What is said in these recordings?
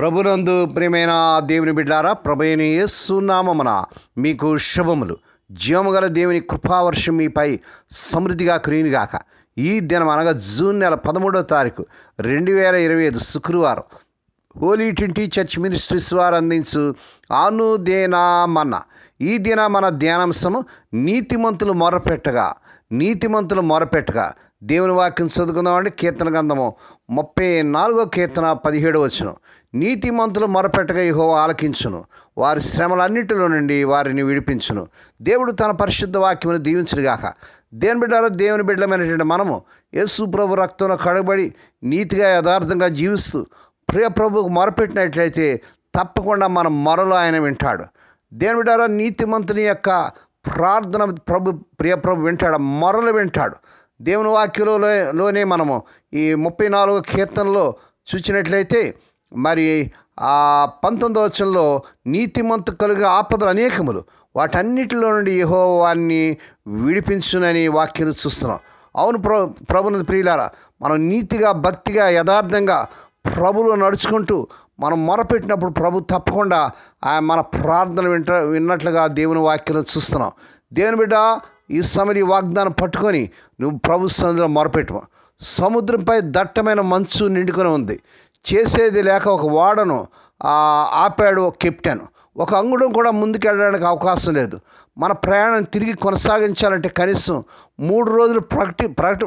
ప్రభునందు ప్రియమైన దేవుని బిడ్డారా ప్రభుని యేసునామమున మీకు శుభములు. జీవముగల దేవుని కృపావర్షం మీపై సమృద్ధిగా కురియునిగాక ఈ దినం అనగా జూన్ నెల పదమూడవ తారీఖు రెండు వేల ఇరవై ఐదు శుక్రవారం. హోలీ ట్వంటీ చర్చ్ మినిస్ట్రీస్ వారు అందించు అనుదేనామన్న. ఈ దిన మన ధ్యానాంశము నీతిమంతులు మొరపెట్టగా నీతిమంతులు మొరపెట్టగా. దేవుని వాక్యం చదువుకుందామండి కీర్తన గంధము ముప్పై నాలుగో కీర్తన పదిహేడు వచ్చును నీతిమంతులు మొరపెట్టగా ఇహో ఆలకించును. వారి శ్రమలన్నిటిలో నుండి వారిని విడిపించును. దేవుడు తన పరిశుద్ధ వాక్యమును దీవించుడుగాక దేని బిడ్డలో దేవుని బిడ్డలమైనటువంటి మనము యేసు ప్రభు రక్తంలో కడబడి నీతిగా యథార్థంగా జీవిస్తూ ప్రియ ప్రభువుకు మొరపెట్టినట్లయితే తప్పకుండా మన మరలు ఆయన వింటాడు. దేని బిడ్డారా నీతిమంతుని యొక్క ప్రార్థన ప్రభు ప్రియ ప్రభు వింటాడు మొరలు వింటాడు. దేవుని వాక్యంలోనే మనము ఈ ముప్పై నాలుగు కీర్తనలో చూసినట్లయితే మరి ఆ పంతొమ్మిదవ వచనంలో నీతిమంతు కలిగే ఆపదలు అనేకములు. వాటన్నిటిలో నుండి యహో విడిపించునని వాక్యం చూస్తున్నాం. అవును ప్ర ప్రభుని ప్రియులారా మనం నీతిగా భక్తిగా యథార్థంగా ప్రభులో నడుచుకుంటూ మనం మొరపెట్టినప్పుడు ప్రభు తప్పకుండా ఆయన మన ప్రార్థన వింట విన్నట్లుగా దేవుని వాక్యం చూస్తున్నాం. దేవుని బిడ్డ ఈ సమరి వాగ్దానం పట్టుకొని నువ్వు ప్రభు సందులో మొరపెట్టు సముద్రంపై దట్టమైన మంచు నిండుకొని ఉంది. చేసేది లేక ఒక ఓడను ఆపాడు ఒక కెప్టెన్. ఒక అంగుళం కూడా ముందుకెళ్ళడానికి అవకాశం లేదు. మన ప్రయాణం తిరిగి కొనసాగించాలంటే కనీసం మూడు రోజులు ప్రకటి ప్రకటి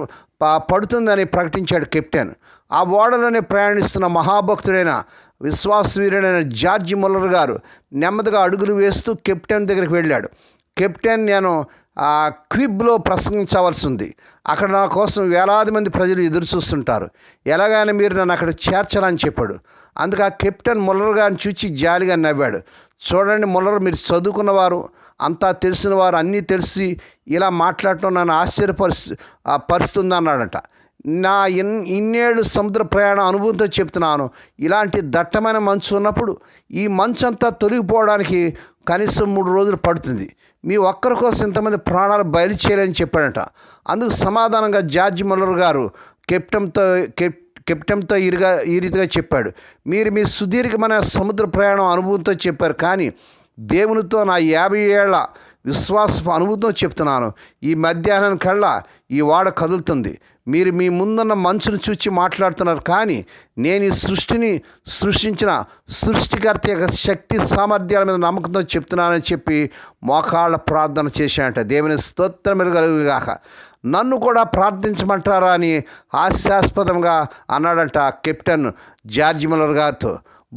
పడుతుందని ప్రకటించాడు కెప్టెన్. ఆ ఓడలోనే ప్రయాణిస్తున్న మహాభక్తుడైన విశ్వాసవీరుడైన జార్జి ముల్లర్ గారు నెమ్మదిగా అడుగులు వేస్తూ కెప్టెన్ దగ్గరికి వెళ్ళాడు. కెప్టెన్ నేను ఆ క్విబ్లో ప్రసంగించవలసి ఉంది అక్కడ నా కోసం వేలాది మంది ప్రజలు ఎదురు చూస్తుంటారు. ఎలాగైనా మీరు నన్ను అక్కడ చేర్చాలని చెప్పాడు. అందుకు ఆ కెప్టెన్ ముల్లర్ గారిని చూచి జాలిగా నవ్వాడు. చూడండి ముల్లర్ మీరు చదువుకున్నవారు అంతా తెలిసిన వారు అన్నీ తెలిసి ఇలా మాట్లాడటం నన్ను ఆశ్చర్యపరుస్తు పరుస్తుంది అన్నాడట నా ఇన్ ఇన్నేళ్ళు సముద్ర ప్రయాణ అనుభవంతో చెప్తున్నాను. ఇలాంటి దట్టమైన మంచు ఉన్నప్పుడు ఈ మంచు అంతా తొలగిపోవడానికి కనీసం మూడు రోజులు పడుతుంది. మీ ఒక్కరి కోసం ఇంతమంది ప్రాణాలు బయలు చేయాలని చెప్పాడట. అందుకు సమాధానంగా జార్జి ముల్లర్ గారు కెప్టెన్తో కెప్ కెప్టెన్తో ఇరిగా ఈ రీతిగా చెప్పాడు. మీరు మీ సుదీర్ఘమైన సముద్ర ప్రయాణం అనుభవంతో చెప్పారు. కానీ దేవునితో నా యాభై ఏళ్ళ విశ్వాసపు అనుభూతితో చెప్తున్నాను. ఈ మధ్యాహ్నం కల్లా ఈ వాడ కదులుతుంది. మీరు మీ ముందున్న మనుషును చూచి మాట్లాడుతున్నారు కానీ నేను ఈ సృష్టిని సృష్టించిన సృష్టికర్త యొక్క శక్తి సామర్థ్యాల మీద నమ్మకంతో చెప్తున్నానని చెప్పి మోకాళ్ళ ప్రార్థన చేశానంట దేవుని స్తోత్రం మెరుగలుగుగాక నన్ను కూడా ప్రార్థించమంటారా అని హాస్యాస్పదంగా అన్నాడంట కెప్టెన్ జార్జి ముల్లర్ గారితో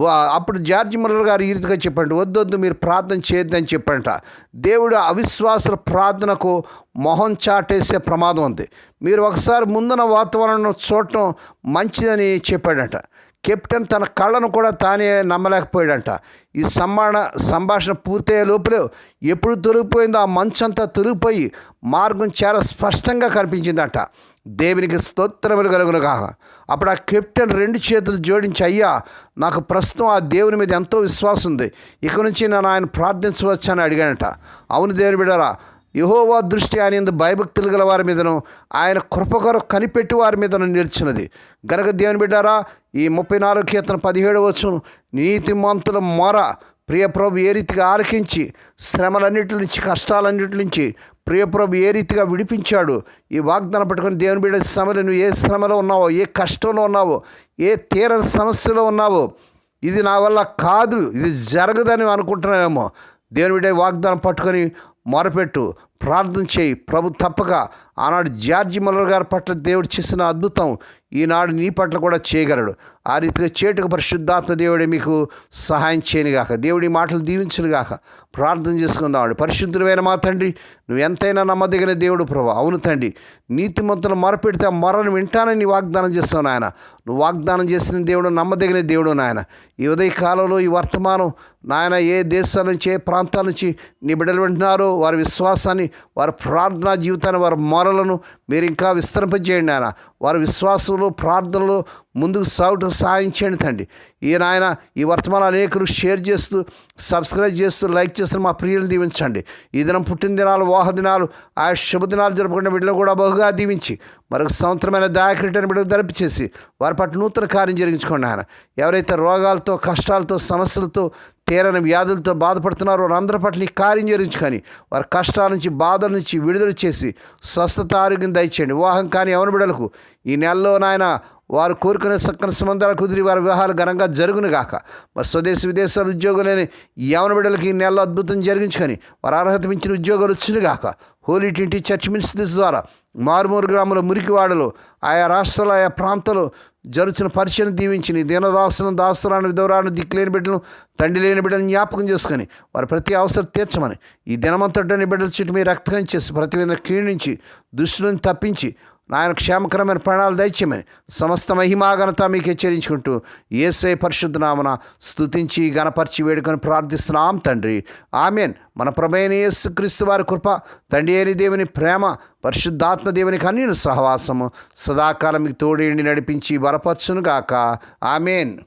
అప్పుడు జార్జి ముల్లర్ గారు ఈ రీతిగా చెప్పండి వద్దు వద్దు మీరు ప్రార్థన చేయొద్దని చెప్పంట దేవుడు అవిశ్వాసుల ప్రార్థనకు మొహం చాటేసే ప్రమాదం ఉంది. మీరు ఒకసారి ముందున వాతావరణం చూడటం మంచిదని చెప్పాడంట. కెప్టెన్ తన కళ్ళను కూడా తానే నమ్మలేకపోయాడంట. ఈ సంభాషణ సంభాషణ పూర్తయ్యే లోపలే ఎప్పుడు తొలగిపోయిందో ఆ మంచంతా తొలగిపోయి మార్గం చాలా స్పష్టంగా కనిపించిందంట. దేవునికి స్తోత్రములు కలుగును కాక అప్పుడు ఆ కెప్టెన్ రెండు చేతులు జోడించి అయ్యా నాకు ప్రస్తుతం ఆ దేవుని మీద ఎంతో విశ్వాసం ఉంది. ఇక నుంచి నేను ఆయన ప్రార్థించవచ్చు అని అడిగానట అవును దేవుని బిడరా యహోవా దృష్టి ఆయన ఎందు భయభక్తులు గల వారి మీదను ఆయన కృప కనిపెట్టి వారి మీదను నిలిచినది. గనక దేవుని బిడ్డారా ఈ ముప్పై నాలుగు కీర్తన పదిహేడు వచ్చు నీతిమంతుల మొర ప్రియప్రభు ఏ రీతిగా ఆలకించి శ్రమలన్నిటి నుంచి కష్టాలన్నిటి నుంచి ప్రియప్రభు ఏ రీతిగా విడిపించాడు? ఈ వాగ్దానం పట్టుకొని దేవుని బిడ్డ శ్రమలు నువ్వు ఏ శ్రమలో ఉన్నావో ఏ కష్టంలో ఉన్నావో ఏ తీర సమస్యలో ఉన్నావో ఇది నా వల్ల కాదు ఇది జరగదని అనుకుంటున్నావేమో దేవుని బిడ్డ వాగ్దానం పట్టుకొని మొరపెట్టు. ప్రార్థన చేయి. ప్రభు తప్పక ఆనాడు జార్జి మల్లర్ గారి పట్ల దేవుడు చేసిన అద్భుతం ఈనాడు నీ పట్ల కూడా చేయగలడు. ఆ రీతిగా చేటుకు పరిశుద్ధాత్మ దేవుడే మీకు సహాయం చేయనుగాక దేవుడి మాటలు దీవించునుగాక ప్రార్థన చేసుకుందామండి పరిశుద్ధులమైన మా తండ్రి నువ్వు ఎంతైనా నమ్మదగిన దేవుడు ప్రభు. అవును తండ్రి నీతిమంతులు మొరపెడితే ఆ మొరను వింటానని నీ వాగ్దానం చేస్తావు నాయన. నువ్వు వాగ్దానం చేసిన దేవుడు నమ్మదగిన దేవుడు నాయన. ఈ ఉదయ కాలంలో ఈ వర్తమానం నాయన ఏ దేశాల నుంచి ఏ ప్రాంతాల నుంచి నీ బిడ్డలు వింటున్నారో వారి విశ్వాసాన్ని వారి ప్రార్థనా జీవితాన్ని వారి మొరలను మీరు ఇంకా విస్తరింపజేయండి ఆయన వారి విశ్వాసంలో ప్రార్థనలో ముందుకు సాగుటకు సహాయం చేయండి తండ్రి. ఈ నాయన ఈ వర్తమానాలు అనేకరు షేర్ చేస్తూ సబ్స్క్రైబ్ చేస్తూ లైక్ చేస్తూ మా ప్రియులు దీవించండి. ఈ దినం పుట్టినదినాలు వాహ దినాలు ఆ శుభదినాలు జరుపుకున్న బిడ్డలు కూడా బహుగా దీవించి మరొక సంవత్సరమైన దాయకరిటని బిడ్డకు దరిపిచేసి వారి పట్ల నూతన కార్యం జరిగించుకోండి ఆయన ఎవరైతే రోగాలతో కష్టాలతో సమస్యలతో తీరని వ్యాధులతో బాధపడుతున్నారు. వారందరి పట్ల నీ కార్యం జరిగించుకొని వారి కష్టాల నుంచి బాధల నుంచి విడుదల చేసి స్వస్థత ఆరోగ్యం దయచేయండి. వివాహం కానీ ఎవరి బిడలకు ఈ నెలలో నాయన వారు కోరుకునే సక్కన సంబంధాలు కుదిరి వారి వివాహాలు ఘనంగా జరుగును గాక. మరి స్వదేశ విదేశాల ఉద్యోగులని యవన బిడ్డలకి ఈ నెలలో అద్భుతం జరిగించుకొని వారు అర్హత మించిన ఉద్యోగాలు వచ్చిన గాక. హోలీ ట్వంటీ చర్చ్ మినిస్ట్రీస్ ద్వారా మారుమూరు గ్రామంలో మురికివాడలు ఆయా రాష్ట్రాలు ఆయా ప్రాంతాలు జరుచిన పరిచయం దీవించి నీ దీనదాసులను దాసురాను విధవరాను దిక్కులేని బిడ్డలను తండ్రి లేని బిడ్డలను జ్ఞాపకం చేసుకొని వారి ప్రతి అవసరం తీర్చమని ఈ దినమంతటిని బిడ్డల చుట్టూ మీ రక్తం చేసి ప్రతి విధంగా క్షీణించి దృష్టిని తప్పించి నాయన క్షేమకరమైన ప్రాణాలు దయచేయమని సమస్త మహిమాఘనత మీకు హెచ్చరించుకుంటూ ఏసై పరిశుద్ధనామన స్థుతించి స్తుతించి గణపరిచి వేడుకొని ప్రార్థిస్తున్నాం తండ్రి. ఆమెన్. మన ప్రభైన యేసుక్రీస్తు వారి కృప తండ్రి అయిన దేవుని ప్రేమ పరిశుద్ధాత్మ దేవునికి అన్ని సహవాసము సదాకాలం మీకు తోడేండి నడిపించి బలపరచునుగాక. ఆమెన్.